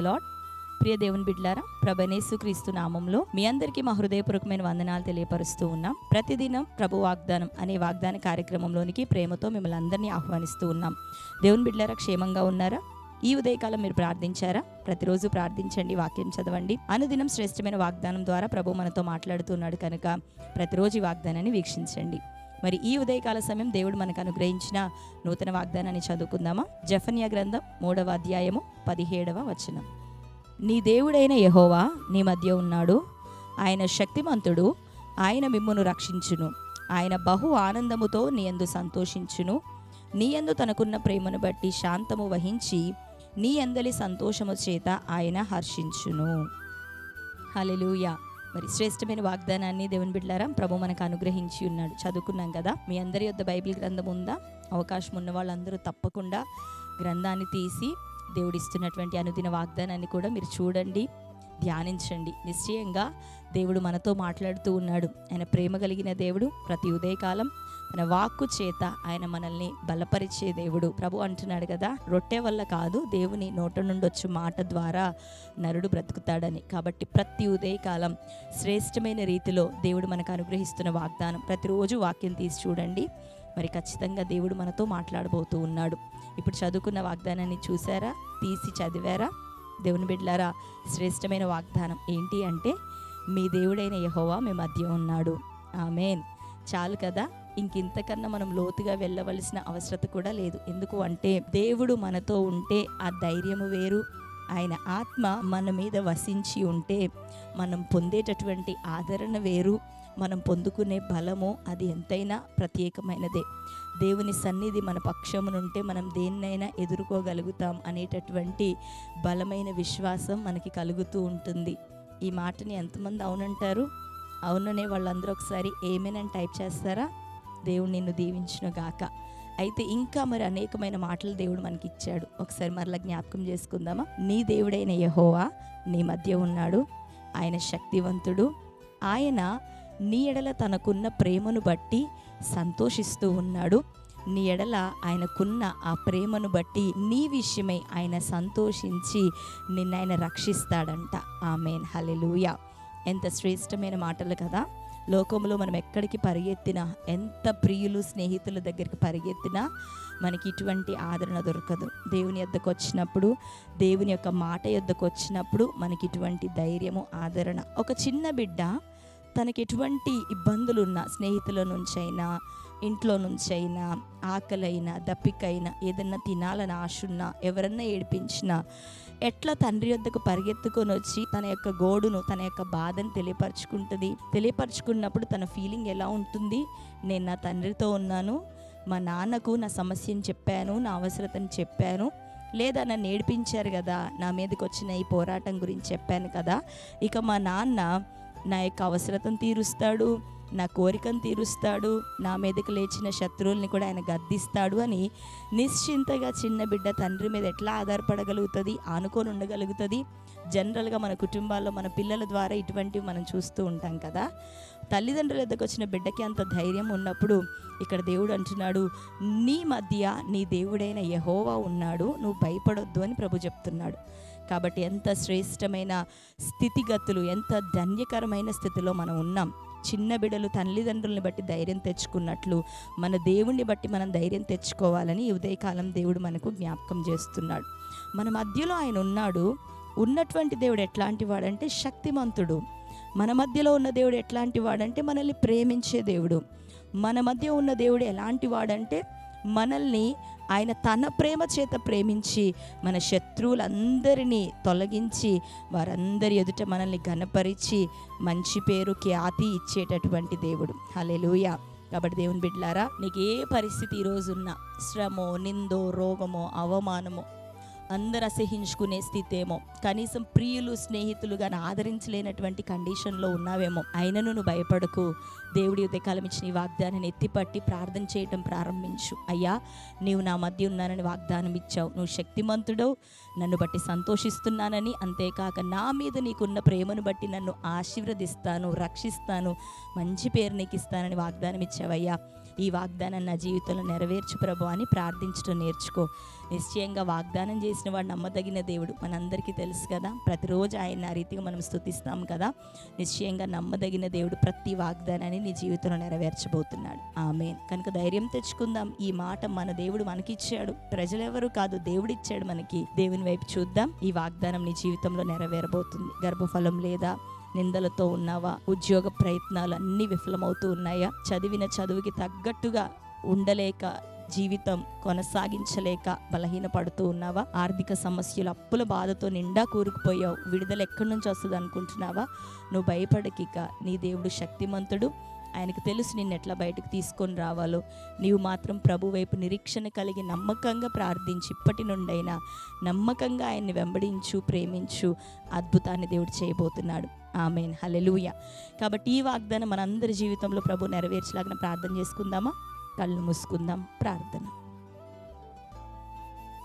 Lord ప్రియ దేవుని బిడ్లారా ప్రభనేసు క్రీస్తు నామంలో మీ అందరికీ మా హృదయపూర్వకమైన వందనాలు తెలియపరుస్తూ ఉన్నాం. ప్రతిదినం ప్రభు వాగ్దానం అనే వాగ్దాన కార్యక్రమంలోనికి ప్రేమతో మిమ్మల్ని అందరినీ ఆహ్వానిస్తూ ఉన్నాం. దేవుని బిడ్లారా క్షేమంగా ఉన్నారా? ఈ ఉదయకాలం మీరు ప్రార్థించారా? ప్రతిరోజు ప్రార్థించండి వాక్యం చదవండి. అనుదినం శ్రేష్టమైన వాగ్దానం ద్వారా ప్రభు మనతో మాట్లాడుతున్నాడు కనుక ప్రతిరోజు ఈ వాగ్దానాన్ని వీక్షించండి. మరి ఈ ఉదయకాల సమయం దేవుడు మనకు అనుగ్రహించిన నూతన వాగ్దానాన్ని చదువుకుందామా? జఫన్య గ్రంథం మూడవ అధ్యాయము పదిహేడవ వచనం. నీ దేవుడైన యహోవా నీ మధ్య ఉన్నాడు. ఆయన శక్తిమంతుడు. ఆయన మిమ్మును రక్షించును. ఆయన బహు ఆనందముతో నీ ఎందు సంతోషించును. నీ యందు తనకున్న ప్రేమను బట్టి శాంతము వహించి నీ అందలి సంతోషము చేత ఆయన హర్షించును. హల్లెలూయా. మరి శ్రేష్టమైన వాగ్దానాన్ని దేవుని బిడ్డారా ప్రభు మనకు అనుగ్రహించి ఉన్నాడు. చదువుకున్నాం కదా? మీ అందరి యొక్క బైబిల్ గ్రంథం ఉందా? అవకాశం ఉన్న వాళ్ళందరూ తప్పకుండా గ్రంథాన్ని తీసి దేవుడిస్తున్నటువంటి అనుదిన వాగ్దానాన్ని కూడా మీరు చూడండి ధ్యానించండి. నిశ్చయంగా దేవుడు మనతో మాట్లాడుతూ ఉన్నాడు. ఆయన ప్రేమ కలిగిన దేవుడు ప్రతి ఉదయకాలం తన వాక్కు చేత ఆయన మనల్ని బలపరిచే దేవుడు. ప్రభు అంటున్నాడు కదా రొట్టె వల్ల కాదు దేవుని నోట నుండి వచ్చే మాట ద్వారా నరుడు బ్రతుకుతాడని. కాబట్టి ప్రతి ఉదయకాలం శ్రేష్టమైన రీతిలో దేవుడు మనకు అనుగ్రహిస్తున్న వాగ్దానం ప్రతిరోజు వాక్యం తీసి చూడండి. మరి ఖచ్చితంగా దేవుడు మనతో మాట్లాడబోతూ ఉన్నాడు. ఇప్పుడు చదువుకున్న వాగ్దానాన్ని చూసారా? తీసి చదివారా? దేవుని బిడ్డలారా శ్రేష్టమైన వాగ్దానం ఏంటి అంటే మీ దేవుడైన యహోవా మీ మధ్య ఉన్నాడు. ఆమెన్. చాలు కదా? ఇంకింతకన్నా మనం లోతుగా వెళ్ళవలసిన అవసరత కూడా లేదు. ఎందుకు అంటే దేవుడు మనతో ఉంటే ఆ ధైర్యము వేరు. ఆయన ఆత్మ మన మీద వసించి ఉంటే మనం పొందేటటువంటి ఆదరణ వేరు. మనం పొందుకునే బలము అది ఎంతైనా ప్రత్యేకమైనదే. దేవుని సన్నిధి మన పక్షమునుంటే మనం దేన్నైనా ఎదుర్కోగలుగుతాం అనేటటువంటి బలమైన విశ్వాసం మనకి కలుగుతూ ఉంటుంది. ఈ మాటని ఎంతమంది అవునంటారు? అవుననే వాళ్ళందరూ ఒకసారి ఏమేనని టైప్ చేస్తారా? దేవుడు నిన్ను దీవించును గాక. అయితే ఇంకా మరి అనేకమైన మాటలు దేవుడు మనకి ఇచ్చాడు ఒకసారి మరలా జ్ఞాపకం చేసుకుందామా? నీ దేవుడైన యహోవా నీ మధ్య ఉన్నాడు. ఆయన శక్తివంతుడు. ఆయన నీ ఎడల తనకున్న ప్రేమను బట్టి సంతోషిస్తూ ఉన్నాడు. నీ ఎడల ఆయనకున్న ఆ ప్రేమను బట్టి నీ విషయమై ఆయన సంతోషించి నిన్న ఆయన రక్షిస్తాడంట. ఆమెన్. హలెలూయా ఎంత శ్రేష్టమైన మాటలు కదా. లోకంలో మనం ఎక్కడికి పరిగెత్తినా ఎంత ప్రియులు స్నేహితుల దగ్గరికి పరిగెత్తినా మనకి ఇటువంటి ఆదరణ దొరకదు. దేవుని యొద్దకు వచ్చినప్పుడు దేవుని యొక్క మాట యొద్దకు వచ్చినప్పుడు మనకి ఇటువంటి ధైర్యము ఆదరణ. ఒక చిన్న బిడ్డ తనకి ఎటువంటి ఇబ్బందులున్నా స్నేహితుల నుంచైనా ఇంట్లో నుంచైనా ఆకలైనా దప్పికైనా ఏదన్నా తినాలని ఆశ ఉన్నా ఎవరన్నా ఏడిపించినా ఎట్లా తండ్రి వద్దకు పరిగెత్తుకొని వచ్చి తన యొక్క గోడును తన యొక్క బాధను తెలియపరచుకుంటుంది. తెలియపరచుకున్నప్పుడు తన ఫీలింగ్ ఎలా ఉంటుంది? నేను నా తండ్రితో ఉన్నాను మా నాన్నకు నా సమస్యను చెప్పాను నా అవసరతను చెప్పాను లేదా నన్ను ఏడిపించారు కదా నా మీదకి వచ్చిన ఈ పోరాటం గురించి చెప్పాను కదా ఇక మా నాన్న నా యొక్క అవసరతను తీరుస్తాడు నా కోరికను తీరుస్తాడు నా మీదకి లేచిన శత్రువుల్ని కూడా ఆయన గద్దిస్తాడు అని నిశ్చింతగా చిన్న బిడ్డ తండ్రి మీద ఎట్లా ఆధారపడగలుగుతుంది ఆనుకొని ఉండగలుగుతుంది. జనరల్గా మన కుటుంబాల్లో మన పిల్లల ద్వారా ఇటువంటివి మనం చూస్తూ ఉంటాం కదా. తల్లిదండ్రుల దగ్గరకు వచ్చిన బిడ్డకి అంత ధైర్యం ఉన్నప్పుడు ఇక్కడ దేవుడు అంటున్నాడు నీ మధ్య నీ దేవుడైన యహోవా ఉన్నాడు నువ్వు భయపడొద్దు అని ప్రభు చెప్తున్నాడు. కాబట్టి ఎంత శ్రేష్టమైన స్థితిగతులు ఎంత ధన్యకరమైన స్థితిలో మనం ఉన్నాం. చిన్న బిడలు తల్లిదండ్రుల్ని బట్టి ధైర్యం తెచ్చుకున్నట్లు మన దేవుణ్ణి బట్టి మనం ధైర్యం తెచ్చుకోవాలని ఈ ఉదయకాలం దేవుడు మనకు జ్ఞాపకం చేస్తున్నాడు. మన మధ్యలో ఆయన ఉన్నాడు. ఉన్నటువంటి దేవుడు ఎట్లాంటి వాడంటే శక్తిమంతుడు. మన మధ్యలో ఉన్న దేవుడు ఎట్లాంటి వాడంటే మనల్ని ప్రేమించే దేవుడు. మన మధ్య ఉన్న దేవుడు ఎలాంటి వాడంటే మనల్ని ఆయన తన ప్రేమ చేత ప్రేమించి మన శత్రువులందరినీ తొలగించి వారందరి ఎదుట మనల్ని గనపరిచి మంచి పేరు ఖ్యాతి ఇచ్చేటటువంటి దేవుడు. హలెలుయ కాబట్టి దేవుని బిడ్డలారా నీకు ఏ పరిస్థితి ఈరోజున్నా శ్రమో నిందో రోగమో అవమానమో అందరు అసహించుకునే స్థితి ఏమో. కనీసం ప్రియులు స్నేహితులు కానీ ఆదరించలేనటువంటి కండిషన్లో ఉన్నావేమో. అయినను నువ్వు భయపడకు. దేవుడి ఉదయకాలం ఇచ్చిన ఈ వాగ్దానాన్ని ఎత్తిపట్టి ప్రార్థన చేయటం ప్రారంభించు. అయ్యా నీవు నా మధ్య ఉన్నానని వాగ్దానం ఇచ్చావు. నువ్వు శక్తిమంతుడవు. నన్ను బట్టి సంతోషిస్తున్నానని. అంతేకాక నా మీద నీకున్న ప్రేమను బట్టి నన్ను ఆశీర్వదిస్తాను రక్షిస్తాను. మంచి పేరు నీకు ఇస్తానని వాగ్దానం ఇచ్చావయ్యా. ఈ వాగ్దానం నా జీవితంలో నెరవేర్చు ప్రభు అని ప్రార్థించడం నేర్చుకో. నిశ్చయంగా వాగ్దానం చేసిన వాడు నమ్మదగిన దేవుడు. మనందరికీ తెలుసు కదా ప్రతిరోజు ఆయన ఆ రీతిగా మనం స్తుతిస్తాం కదా. నిశ్చయంగా నమ్మదగిన దేవుడు ప్రతి వాగ్దానాన్ని నీ జీవితంలో నెరవేర్చబోతున్నాడు. ఆమె కనుక ధైర్యం తెచ్చుకుందాం. ఈ మాట మన దేవుడు మనకిచ్చాడు. ప్రజలెవరు కాదు దేవుడు ఇచ్చాడు మనకి. దేవుని వైపు చూద్దాం. ఈ వాగ్దానం నీ జీవితంలో నెరవేరబోతుంది. గర్భఫలం లేదా నిందలతో ఉన్నావా? ఉద్యోగ ప్రయత్నాలు అన్నీ విఫలమవుతూ ఉన్నాయా? చదివిన చదువుకి తగ్గట్టుగా ఉండలేక జీవితం కొనసాగించలేక బలహీనపడుతూ ఉన్నావా? ఆర్థిక సమస్యలు అప్పుల బాధతో నిండా కూరుకుపోయావు. విడుదల ఎక్కడి నుంచి వస్తుంది అనుకుంటున్నావా నువ్వు భయపడకిక. నీ దేవుడు శక్తిమంతుడు. ఆయనకు తెలుసు నిన్ను ఎట్లా బయటకు తీసుకొని రావాలో. నీవు మాత్రం ప్రభు వైపు నిరీక్షణ కలిగి నమ్మకంగా ప్రార్థించి ఇప్పటి నుండైనా నమ్మకంగా ఆయన్ని వెంబడించు ప్రేమించు అద్భుతాన్ని దేవుడు చేయబోతున్నాడు. ఆమెన్. హలెలూయ కాబట్టి ఈ వాగ్దానం మనందరి జీవితంలో ప్రభు నెరవేర్చలాగిన ప్రార్థన చేసుకుందామా? కళ్ళు మూసుకుందాం. ప్రార్థన.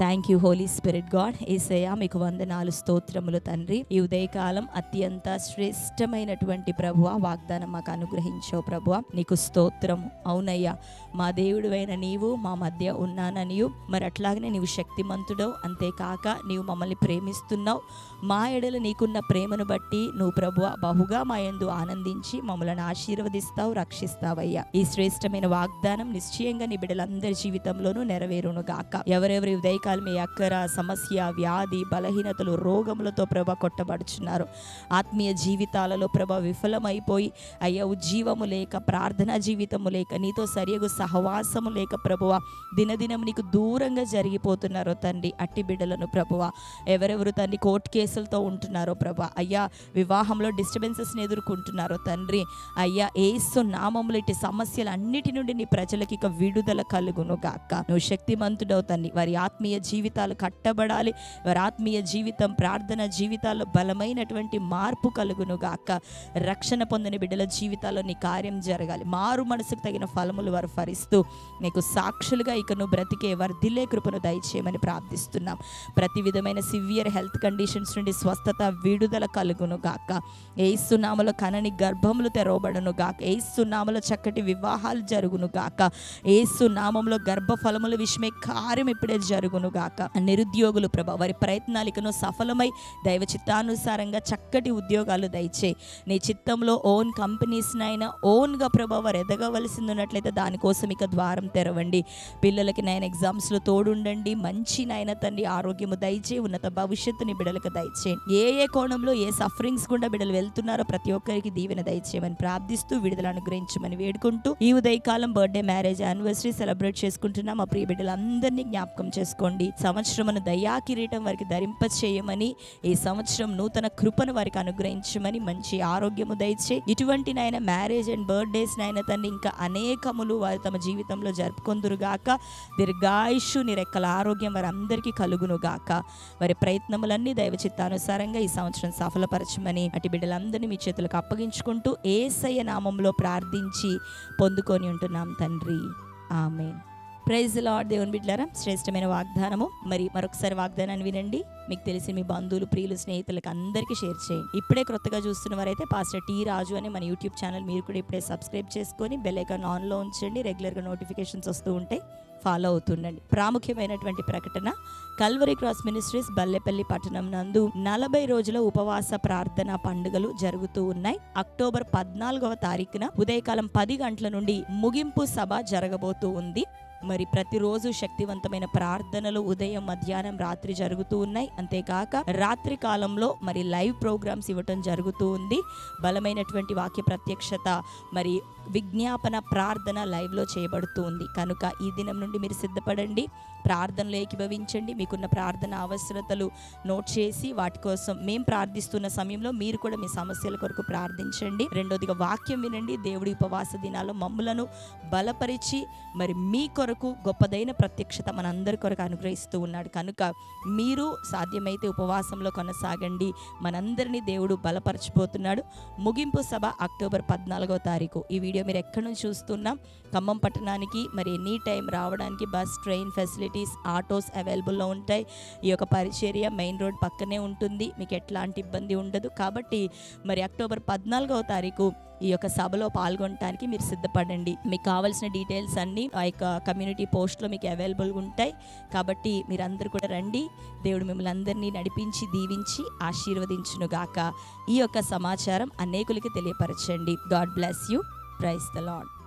Thank you holy spirit God Yesayya మీకు వందనాలు స్తోత్రములు తండ్రి. ఈ ఉదయకాలం అత్యంత శ్రేష్టమైనటువంటి ప్రభువ వాగ్దానం మాకు అనుగ్రహించావు ప్రభువ. నీకు స్తోత్రము. అవునయ్యా మా దేవుడువైన నీవు మా మధ్య ఉన్నాననియు. మరి అట్లాగనే నీవు శక్తిమంతుడవు. అంతేకాక నీవు మమ్మల్ని ప్రేమిస్తున్నావు. మా ఎడల నీకున్న ప్రేమను బట్టి నువ్వు ప్రభువ బహుగా మా యందు ఆనందించి మమ్మలను ఆశీర్వదిస్తావు రక్షిస్తావయ్యా. ఈ శ్రేష్టమైన వాగ్దానం నిశ్చయంగా నీ బిడ్డలందరి జీవితంలోనూ నెరవేరును గాక. ఎవరెవరి ఉదయకాలం మీ అక్కర సమస్య వ్యాధి బలహీనతలు రోగములతో ప్రభ కొట్టబడుచున్నారు. ఆత్మీయ జీవితాలలో ప్రభ విఫలమైపోయి అయ్యా ఉజ్జీవము లేక ప్రార్థనా జీవితము లేక నీతో సరియగు సహవాసము లేక ప్రభువ దినదినం నీకు దూరంగా జరిగిపోతున్నారో తండ్రి అట్టి బిడ్డలను ప్రభువ. ఎవరెవరు తండ్రి కోర్టు కేసులతో ఉంటున్నారో ప్రభ అయ్యా వివాహంలో డిస్టర్బెన్సెస్ని ఎదుర్కొంటున్నారో తండ్రి అయ్యా ఏసు నామములు ఇటు సమస్యలు అన్నిటి నుండి నీ ప్రజలకి ఇక విడుదల కలుగును గాక. నువ్వు శక్తిమంతుడవు తండ్రి వారి ఆత్మీయ జీవితాలు కట్టబడాలి. వారి ఆత్మీయ జీవితం ప్రార్థన జీవితాల్లో బలమైనటువంటి మార్పు కలుగును గాక రక్షణ పొందిన బిడ్డల జీవితాల్లో నీ కార్యం జరగాలి. మారు మనసుకు తగిన ఫలములు వారు ఫరిస్తూ నీకు సాక్షులుగా ఇక నువ్వు బ్రతికే వర్ధిల్లే కృపను దయచేయమని ప్రార్థిస్తున్నాం. ప్రతి విధమైన సివియర్ హెల్త్ కండిషన్స్ నుండి స్వస్థత విడుదల కలుగును గాక ఏసునామలో కనని గర్భములు తెరవబడును గాక ఏసునామలో చక్కటి వివాహాలు జరుగును గాక ఏసునామంలో గర్భఫలముల విషయమే విషమే కార్యం ఇప్పుడే జరుగును గాక. నిరుద్యోగులు ప్రభ వారి ప్రయత్నాలికను సఫలమై దైవ చిత్తానుసారంగా చక్కటి ఉద్యోగాలు దయచే. నీ చిత్తంలో ఓన్ కంపెనీస్నైనా ఓన్గా ప్రభ వారు ఎదగవలసింది ఉన్నట్లయితే దానికోసం ఇక ద్వారం తెరవండి. పిల్లలకి నైన్ ఎగ్జామ్స్లో తోడుండండి. మంచి నాయన తండ్రి ఆరోగ్యము దయచే ఉన్నత భవిష్యత్తుని బిడలకు దయచేయండి ఏ ఏ కోణంలో ఏ సఫరింగ్స్ గుండా బిడలు వెళ్తున్నారో ప్రతి ఒక్కరికి దీవెన దయచేయమని ప్రార్థిస్తూ విడుదల అనుగ్రహించమని వేడుకుంటూ ఈ ఉదయకాలం బర్త్డే మ్యారేజ్ యానివర్సరీ సెలబ్రేట్ చేసుకుంటున్నాం. మా ప్రియ బిడ్డలందరినీ జ్ఞాపకం చేసుకోండి. సంవత్సరమును దయా కిరీటం వారికి ధరింప చేయమని ఈ సంవత్సరం నూతన కృపను వారికి అనుగ్రహించమని మంచి ఆరోగ్యము దయచే ఇటువంటి నాయన మ్యారేజ్ అండ్ బర్త్డేస్ నాయన తండ్రి ఇంకా అనేకములు వారు తమ జీవితంలో జరుపుకొందురుగాక. దీర్ఘాయుషు నిరెక్కల ఆరోగ్యం వారి అందరికీ కలుగును గాక వారి ప్రయత్నములన్నీ దైవ చిత్తానుసారంగా ఈ సంవత్సరం సఫలపరచమని అటు బిడ్డలందరినీ మీ చేతులకు అప్పగించుకుంటూ ఏసయ్య నామంలో ప్రార్థించి పొందుకొని ఉంటున్నాం తండ్రి. ఆమె ప్రైజ్ లార్డ్ దేవుని బిడ్డారా శ్రేష్టమైన వాగ్దానము. మరి మరొకసారి వాగ్దానాన్ని వినండి. మీకు తెలిసి మీ బంధువులు ప్రియులు స్నేహితులకు అందరికీ షేర్ చేయండి. ఇప్పుడే కొత్తగా చూస్తున్న వారైతే పాస్టర్ టీ రాజు అని మన యూట్యూబ్ ఛానల్ మీరు కూడా ఇప్పుడే సబ్స్క్రైబ్ చేసుకొని బెల్ ఐకాన్ ఆన్లో ఉంచండి. రెగ్యులర్గా నోటిఫికేషన్స్ వస్తూ ఉంటాయి. ఫాలో అవుతుండండి. ప్రాముఖ్యమైనటువంటి ప్రకటన కల్వరి క్రాస్ మినిస్ట్రీస్ బల్లెపల్లి పట్టణం నందు నలభై రోజుల ఉపవాస ప్రార్థన పండుగలు జరుగుతూ ఉన్నాయి. అక్టోబర్ పద్నాలుగవ తారీఖున ఉదయకాలం పది గంటల నుండి ముగింపు సభ జరగబోతూ ఉంది. మరి ప్రతిరోజు శక్తివంతమైన ప్రార్థనలు ఉదయం మధ్యాహ్నం రాత్రి జరుగుతూ ఉన్నాయి. అంతేకాక రాత్రి కాలంలో మరి లైవ్ ప్రోగ్రామ్స్ ఇవ్వటం జరుగుతూ ఉంది. బలమైనటువంటి వాక్య ప్రత్యక్షత మరి విజ్ఞాపన ప్రార్థన లైవ్లో చేయబడుతూ ఉంది. కనుక ఈ దినం నుండి మీరు సిద్ధపడండి. ప్రార్థనలు ఏకీభవించండి. మీకున్న ప్రార్థన అవసరతలు నోట్ చేసి వాటి కోసం మేము ప్రార్థిస్తున్న సమయంలో మీరు కూడా మీ సమస్యల కొరకు ప్రార్థించండి. రెండోదిగా వాక్యం వినండి. దేవుడి ఉపవాస దినాల్లో మమ్ములను బలపరిచి మరి మీ కొరకు గొప్పదైన ప్రత్యక్షత మనందరి కొరకు అనుగ్రహిస్తూ ఉన్నాడు. కనుక మీరు సాధ్యమైతే ఉపవాసంలో కొనసాగండి. మనందరినీ దేవుడు బలపరచిపోతున్నాడు ముగింపు సభ అక్టోబర్ పద్నాలుగో తారీఖు. ఈ వీడియో మీరు ఎక్కడి నుంచి చూస్తున్నా ఖమ్మం పట్టణానికి మరి ఎనీ టైం రావడానికి బస్ ట్రైన్ ఫెసిలిటీస్ ఆటోస్ అవైలబుల్లో ఉంటాయి. ఈ యొక్క పరిచర్య మెయిన్ రోడ్ పక్కనే ఉంటుంది. మీకు ఎట్లాంటి ఇబ్బంది ఉండదు. కాబట్టి మరి అక్టోబర్ పద్నాలుగవ తారీఖు ఈ యొక్క సభలో పాల్గొనడానికి మీరు సిద్ధపడండి. మీకు కావాల్సిన డీటెయిల్స్ అన్నీ ఆ యొక్క కమ్యూనిటీ పోస్ట్లో మీకు అవైలబుల్గా ఉంటాయి. కాబట్టి మీరందరూ కూడా రండి. దేవుడు మిమ్మల్ని అందరినీ నడిపించి దీవించి ఆశీర్వదించునుగాక. ఈ యొక్క సమాచారం అనేకులకి తెలియపరచండి. God bless you. Praise the Lord